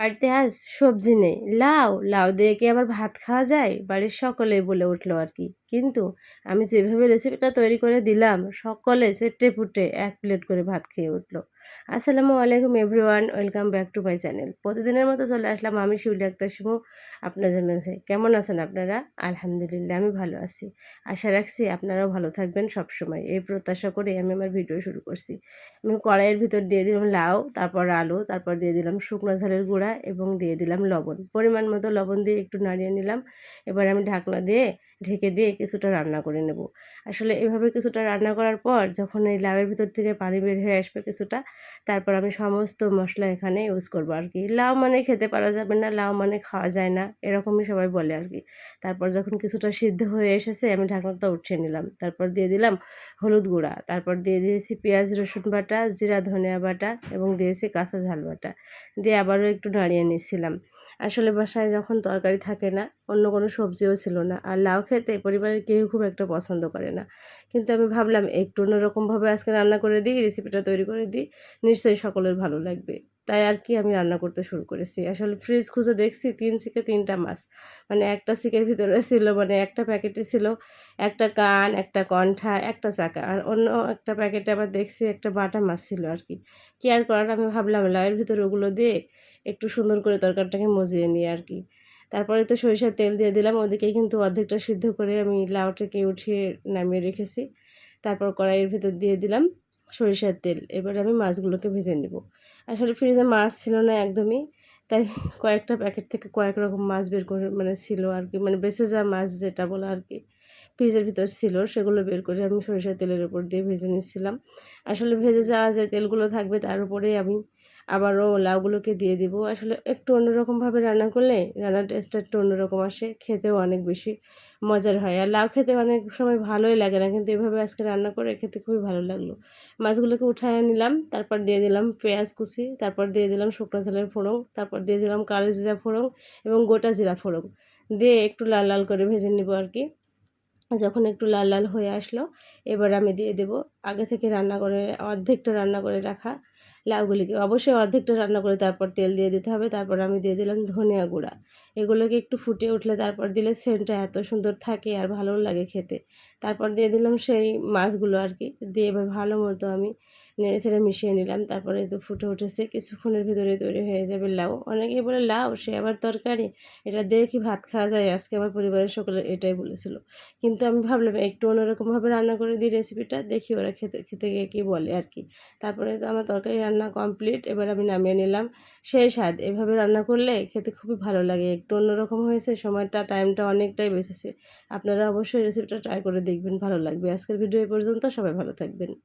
বাড়িতে আজ সবজি নেই। লাউ লাউ দিয়ে কি আবার ভাত খাওয়া যায়? বাড়ির সকলে বলে উঠল আর কি। কিন্তু আমি যেভাবে রেসিপিটা তৈরি করে দিলাম, সকলে সেটে ফুটে এক প্লেট করে ভাত খেয়ে উঠল। আসসালামু আলাইকুম everyone, welcome back to my channel. প্রতিদিনের মতো চলে আসলাম আমি শিউলি আক্তার শিমু আপনাদের মাঝে কেমন আছেন আপনারা? আলহামদুলিল্লাহ, আমি ভালো আছি। আশা রাখছি আপনারাও ভালো থাকবেন সবসময়। এই প্রত্যাশা করে আমি আমার ভিডিও শুরু করছি। আমি কড়াইয়ের ভিতর দিয়ে দিলাম লাউ, তারপর আলু, তারপর দিয়ে দিলাম শুকনো ঝালের গুঁড়া এবং দিয়ে দিলাম লবণ। পরিমাণ মতো লবণ দিয়ে একটু নাড়িয়ে নিলাম। এবার আমি ঢাকনা দিয়ে ঢেকে দিয়ে কিছুটা রান্না করে নেব। আসলে এভাবে কিছুটা রান্না করার পর যখন এই লাউয়ের ভিতর থেকে পানি বের হয়ে আসবে কিছুটা তারপর আমি সমস্ত মশলা এখানে ইউজ করব আর কি। লাউ মানে খেতে পারা যাবে না, লাউ মানে খাওয়া যায় না, এরকমই সবাই বলে আর কি। তারপর যখন কিছুটা সিদ্ধ হয়ে এসেছে, আমি ঢাকনাটা উঠিয়ে নিলাম। তারপর দিয়ে দিলাম হলুদ গুঁড়া। তারপর দিয়ে দিয়েছি পেঁয়াজ, রসুন বাটা, জিরা, ধনিয়া বাটা এবং দিয়েছি কাঁচা ঝাল বাটা। দিয়ে আবারও একটু নাড়িয়ে নিয়েছিলাম আসলে বাসায় যখন তরকারি থাকে না, অন্য কোনো সবজিও ছিল না। আর লাউ খেতে পরিবারের কেউ খুব একটা পছন্দ করে না। কিন্তু আমি ভাবলাম, একটু অন্যরকমভাবে আজকে রান্না করে দিই রেসিপিটা তৈরি করে দিই, নিশ্চয়ই সকলের ভালো লাগবে। তাই আর কি আমি রান্না করতে শুরু করেছি। আসলে ফ্রিজ খুঁজে দেখছি তিন সিকে তিনটা মাছ। মানে একটা সিকের ভিতরে ছিল মানে একটা প্যাকেটে ছিল একটা কান, একটা কণ্ঠা, একটা চাকা। আর অন্য একটা প্যাকেটে আবার দেখছি একটা বাটা মাছ ছিল আর কি। কেয়ার করার? আমি ভাবলাম, লাউয়ের ভিতরে ওগুলো দিয়ে একটু সুন্দর করে তরকারিটাকে মজিয়ে নিই আর কি। তারপরে তো সরিষার তেল দিয়ে দিলাম, ওদিকে কিন্তু অর্ধেকটা সিদ্ধ করে আমি লাউটাকে উঠিয়ে নামিয়ে রেখেছি। তারপর কড়াইয়ের ভেতর দিয়ে দিলাম। সরিষার তেল। এবার আমি মাছগুলোকে ভেজে নেব। আসলে ফ্রিজে মাছ ছিল না একদমই, তাই কয়েকটা প্যাকেট থেকে কয়েক রকম মাছ বের করে মানে ছিল আর কি মানে বেঁচে যাওয়া মাছ যেটা বলে আর কি, ফ্রিজের ভিতর ছিল, সেগুলো বের করে আমি সরিষার তেলের উপর দিয়ে ভেজে নিচ্ছিলাম আসলে ভেজে যাওয়া যে তেলগুলো থাকবে তার উপরেই আমি আবারও লাউগুলোকে দিয়ে দিব। আসলে একটু অন্যরকমভাবে রান্না করলে রান্নার টেস্টটা একটু অন্যরকম আসে, খেতেও অনেক বেশি মজার হয়। আর লাউ খেতে অনেক সময় ভালোই লাগে না, কিন্তু এভাবে আজকে রান্না করে খেতে খুবই ভালো লাগল। মাছগুলোকে উঠায় নিলাম, তারপর দিয়ে দিলাম পেঁয়াজ কুচি, তারপর দিয়ে দিলাম শুকনো ঝালের ফোড়ন, তারপর দিয়ে দিলাম কালো জিরা ফোড়ন এবং গোটা জিরা ফোড়ন। দিয়ে একটু লাল লাল করে ভেজে নিব আর কি। যখন একটু লাল লাল হয়ে আসলো, এবার আমি দিয়ে দেব আগে থেকে রান্না করে, অর্ধেকটা রান্না করে রাখা লাউগুলিকে। অবশ্যই অর্ধেকটা রান্না করে তারপর তেল দিয়ে দিতে হবে। তারপর আমি দিয়ে দিলাম ধনিয়া গুঁড়া। এগুলোকে একটু ফুটে উঠলে তারপর দিলে সেন্টটা এত সুন্দর থাকে আর ভালো লাগে খেতে। তারপর দিয়ে দিলাম সেই মাছগুলো আর কি। দিয়ে এবার ভালো মতো আমি নেড়ে ছেড়ে মিশিয়ে নিলাম। তারপরে তো ফুটে উঠেছে, কিছুক্ষণের ভিতরে তৈরি হয়ে যাবে লাউ। অনেকেই বলে, লাউ, সে আবার তরকারি? এটা দিয়ে কি ভাত খাওয়া যায়? আজকে আমার পরিবারের সকলে এটাই বলেছিল। কিন্তু আমি ভাবলাম, একটু অন্যরকমভাবে রান্না করে দিই রেসিপিটা, দেখি ওরা খেতে খেতে গিয়ে কী বলে আর কি। তারপরে তো আমার তরকারি রান্না কমপ্লিট, এবার আমি নামিয়ে নিলাম। সেই স্বাদ, এভাবে রান্না করলে খেতে খুবই ভালো লাগে। একটু অন্যরকম হয়েছে, সময়টা, টাইমটা অনেকটাই বেঁচেছে। আপনারা অবশ্যই রেসিপিটা ট্রাই করে দেখবেন, ভালো লাগবে। আজকের ভিডিও এ পর্যন্ত সবাই ভালো থাকবেন।